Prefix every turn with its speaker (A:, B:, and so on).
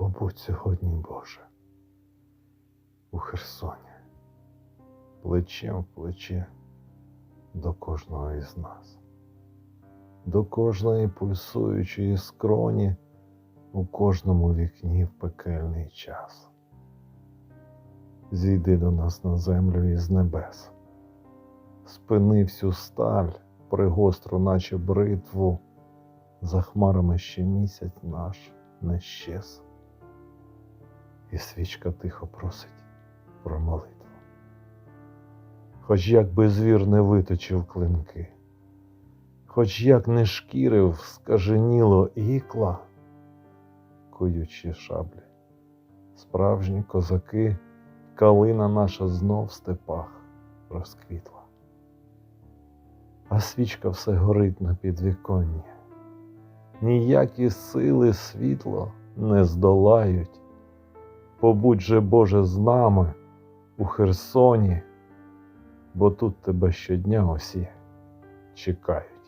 A: Побудь сьогодні, Боже, у Херсоні, плечем в плече до кожного із нас, до кожної пульсуючої скроні у кожному вікні в пекельний час. Зійди до нас на землю із небес, спини всю сталь, пригостру, наче бритву, за хмарами ще місяць наш не щез. І свічка тихо просить про молитву. Хоч як би звір не виточив клинки, хоч як не шкірив скаженіло ікла, куючі шаблі, справжні козаки, калина наша знов в степах розквітла. А свічка все горить на підвіконні. Ніякі сили світло не здолають. Побудь же, Боже, з нами у Херсоні, бо тут тебе щодня усі чекають.